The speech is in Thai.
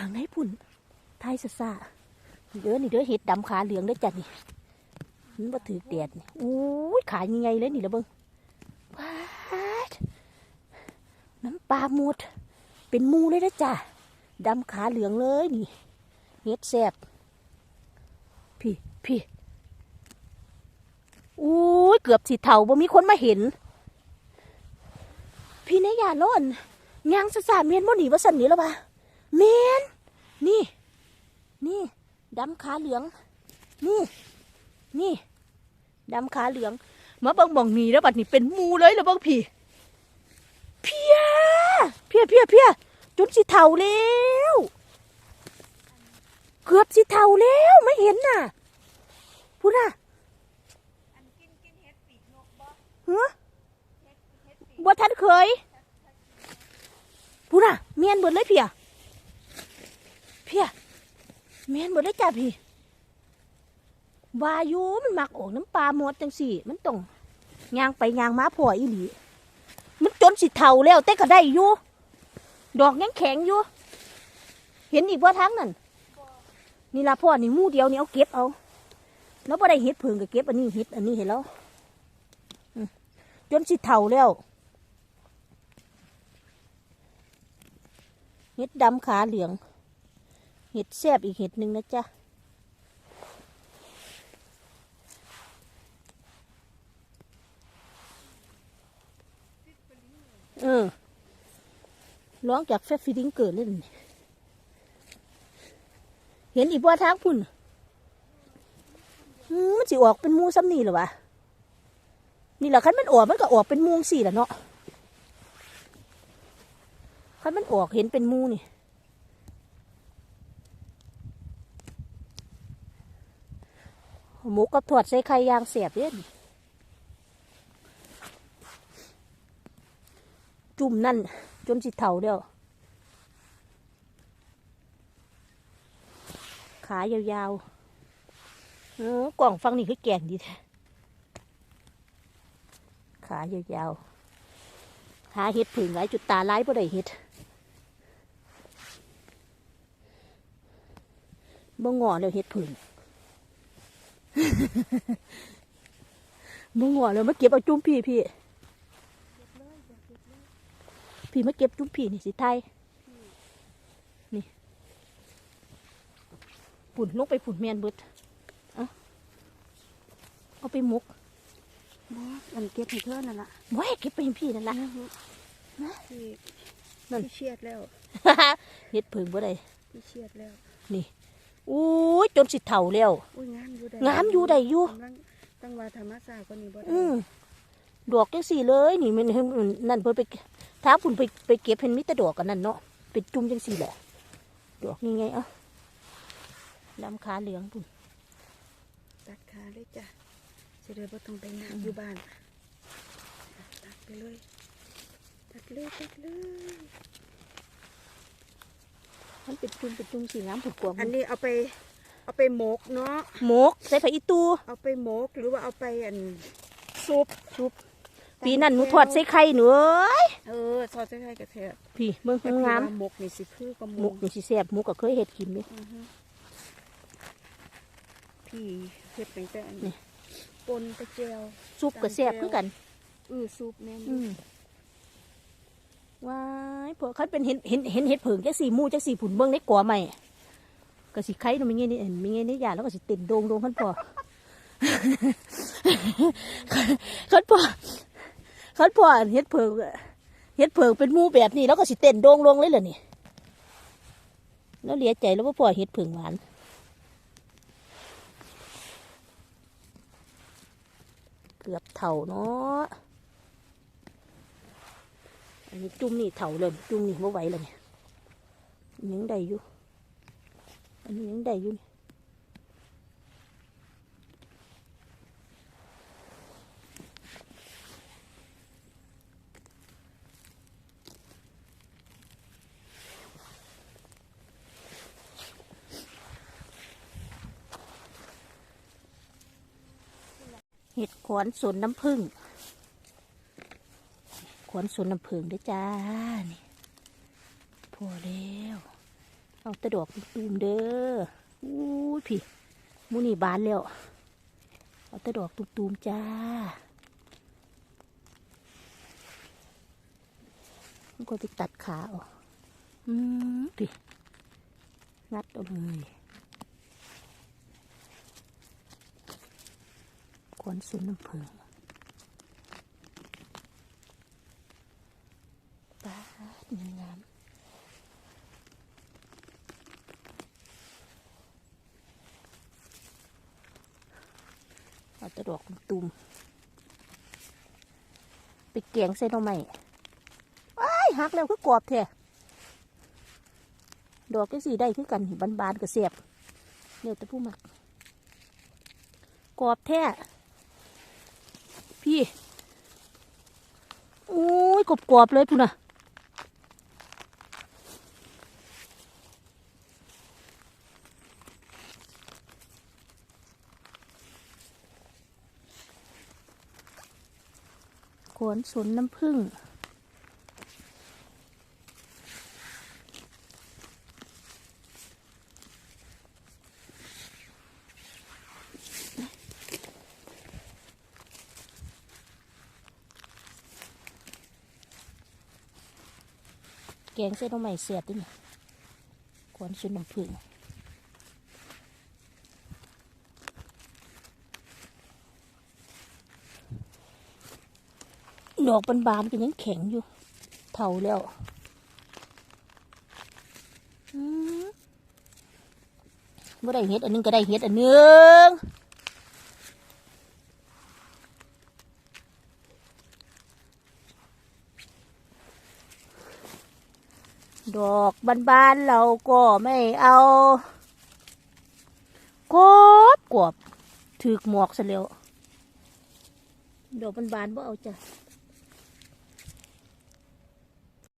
ข้างในพุ่นไทยซะซาเด้อนี่เด้อเห็ดดำขาเหลืองเด้อจ้ะนี่มันบ่ถือแดดนี่อู้ยขายังไงเลยนี่ละเบิ่งว้าดน้ำปลาหมด เป็นมูเลยนะจ้ะดำขาเหลืองเลยนี่เห็ดแซ่บพี่พี่อู้ยเกือบสิเท่าบ่มีคนมาเห็น พี่นายยาโน่นยางสะสาเมียนบ่หนีว่าสันนี้แล้วปะ เมียนนี่ นี่ดำขาเหลือง นี่ นี่ดำขาเหลือง มาบังบองนีแล้วบัดนี้เป็นมูเลยแล้วเบังพี่เพียเพียเพียเพียจนสิเท่าแล้วเกือบสิเท่าแล้วไม่เห็นน่ะพูดน่ะเห็ดปีกนกบ่ฮะเห็ดเห็ดปีกบ่ทันเคยพูดน่ะเมียนเบิดเลยเพีย พียเมียนเบิดเลยจ้าพี่วายูมันมักออกน้ำปลาหมดจังสี่ มันต้องยางไปยางมาพ่ออีหลีมันจนสิเท่าแล้วแต่ก็ได้อยู่ดอกยังแข็งอยู่ เห็นอีกว่าทั้งนั่นนี่ละพ่อนี่มู่เดียวนี่เอาเก็บเอา แล้วพอได้เห็ดเพิงก็เก็บอันนี้เห็ดอันนี้เห็นแล้วจนสิเท่าแล้วเห็ดดำขาเหลือง เห็ดแซบอีกเห็ดหนึ่งนะจ๊ะเออร้องจากแฟฟิดิงเกิดเล่นเห็นอีกว่าทางพุ่นมันสิออกเป็นมูซ้ำนี่หรอวะ นี่แหละคันมันออกมันก็ออกเป็นมูสี่แหละเนาะคันมันออกเห็นเป็นมูนี่ หมูกับถอดใส่ไข่ยางเสียบเนี่ยจุ่มนั่นจนสิเท่าเดียวขายาวๆเออกล่องฟังนี่คือแกงดีแท้ขายาวๆหาเห็ดผึ่งหลายจุดตาหลายบ่ได้เห็ดบ่งอเลยเห็ดผึ่ง บ่งอเลยมาเก็บเอาจุ้มพี่พี่พี่มาเก็บจุ้มพี่นี่สิไทยนี่ปุ่นลงไปปุ่นแมนเบิดเอาเอาไปหมกบ่อันเก็บให้เธอนั่นล่ะว้ายเก็บไปให้พี่นั่นละที่นั่นที่เชียดแล้วเฮ็ดเพิงบ่ได้ที่เชียดแล้ว อู้ยจนสิเฒ่าแล้วอุ้ยงามอยู่ได้งามอยู่ได้อยู่กำลังตั้งว่าธรรมศาสตร์กว่านี้บ่ได้อืมดอกจังสี่เลย นี่มันมันนั่นเพิ่นไปถ้าพุ่นไปไปเก็บเห็นมีแต่ดอกกันนั่นเนาะเป็นจุ่มจังสี่แหละ ดอกนี่ไงเอะลำขาเหลืองพุ่นตัดขาเลยจ้ะสิได้บ่ต้องไปนาอยู่บ้านตัดไปเลยตัดเลยตัดเลย มันเป็นจุ่มเป็นจุ่มสีน้ำผุดกวางอันนี้เอาไป เอาไปหมกเนาะหมกใส่ผักอีตูเอาไปหมกหรือว่าเอาไปอันซุปซุปปีนั้นหนูทอดใส่ไข่หนูเอ้ยเออซอสใส่ไข่กระเทียมพี่เบิ่งแต่พี่งามว่าหมกนี่สิคือกับหหมมกกนี่สิแซ่บหมกก็เคยเฮ็ดกินเด้อือฮึพี่เฮ็ดตั้งแต่อันนี่นี้ปนกระเจียวซุปก็แซ่บคือกันอือซุปแม่นอืม ว้ายพวกเขาเป็นเห็นเห็นเห็นเห็ดเผิงจักสี่มูจักสี่ผุนเบิ่งในกัวใหม่ก็สิไข่หนูมีเงี้ยนี่เอ็นมีเงี้ยนี่ยาแล้วก็สิเต็มโดงโดงขันพอขันพอขันพอเห็ดเผิงเห็ดเผิงเป็นมูแบบนี้แล้วก็สิเต้นโดงลงเลยเหรอนี่แล้วเลียใจแล้วว่าพอเห็ดเผิงหวานเกือบเท่าเนาะ อันนี้จุ่มนี่เถาเลยจุ่มนี่ไม่ไหวเลยเนี่ยยังได้อยู่ อันนี้ยังได้อยู่นี่เห็ดขอนสวนน้ำผึ้ง ขวนสวนน้ำผึ้งด้วยจ้านี่พอแล้วเอาตะดอกตูมๆเด้ออู้พี่มูนี่บานแล้วเอาตะดอกตูมๆจ้ามันก็ไปตัดขาออกอืมพี่งัดเอาเลยควนสุนน้ำผึ้งปาดงามเอาตะดอกตูมไปเกียงใส่หน่อไม้ว้ายหักแล้วคือกรอบแท้ดอกก็สีได้คือกันบานๆก็เสียบเนี่ยแต่ผู้มักกรอบแท้พี่โอ้ยกรอบๆเลยพุ่นน่ะ วนสนน้ำผึ้งแกงเส้นเอาใหม่เสียบด้วยนี่ขวนสนน้ำผึ้ง ดอกบานๆก็ยังแข็งอยู่ เท่าแล้วอืมบ่ได้เห็ดอันหนึงก็ได้เห็ดอันหนึงดอกบานๆเราก็ไม่เอากบกบถือหมวกซะแล้วดอกบานๆบ่เอาจ้ะ